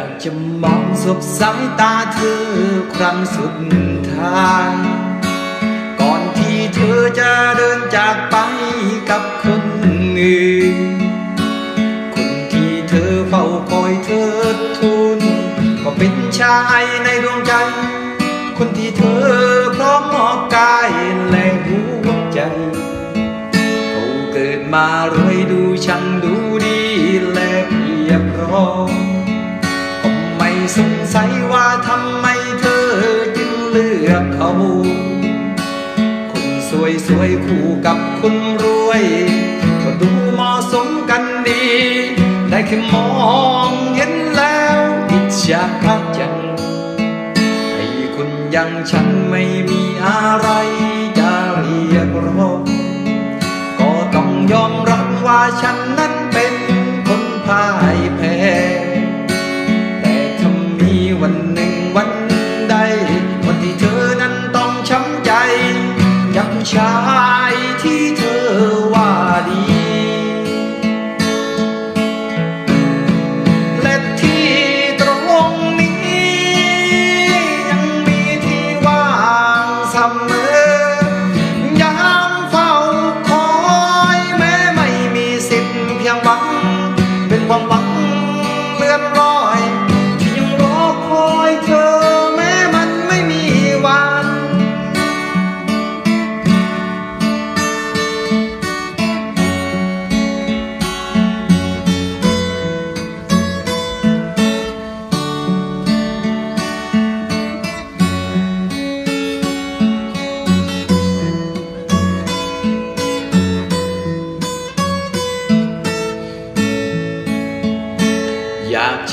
ากจะมองสบสายตาเธอครั้งสุดท้าย ก่อนที่เธอจะเดินจากไปกับคนอื่น คนที่เธอเฝ้าคอยเธอทูลก็เป็นชายในดวงใจ คนที่เธอพร้อมมอบกายและหัวใจ เขาเกิดมารวยดูช่างดู เลือกเขาคนสวยสวยคู่กับคนรวย ก็ดูเหมาะสมกันดี ได้แค่มองเห็นแล้วอิจฉาจังให้คนอยังฉันไม่มีอะไรจะเรียกร้องก็ต้องยอมรับว่าฉันนั้น กั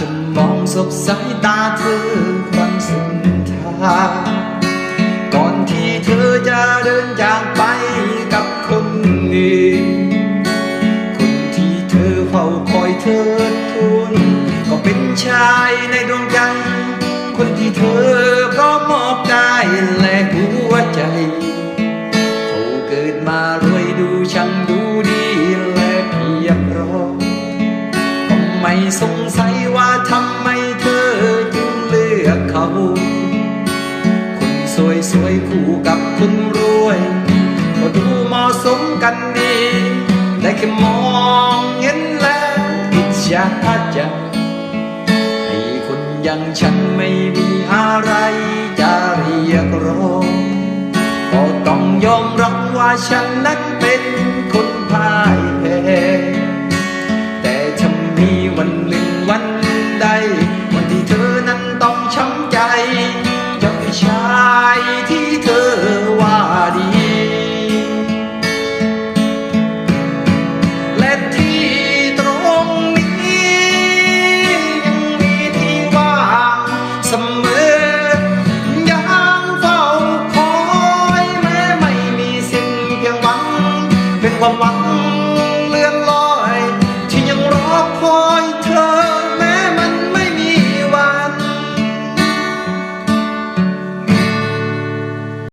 จะมองสบสายตาเธอความสุดท้ายก่อนที่เธอจะเดินจากไปกับคนอื่นคนที่เธอเฝ้าคอยเธอทุนก็เป็นชายในดวงใจคนที่เธอพร้อมมอง ไม่สงสัยว่าทำไมเธอจึงเลือกเขา คนสวยสวยๆคู่กับคนรวย ก็ดูเหมาะสมกันดี ได้แค่มองเห็นแล้วอิจฉาจังให้คนอย่างฉันไม่มีอะไรจะเรียกร้องก็ต้องยอมรับว่าฉันนั้น Vòng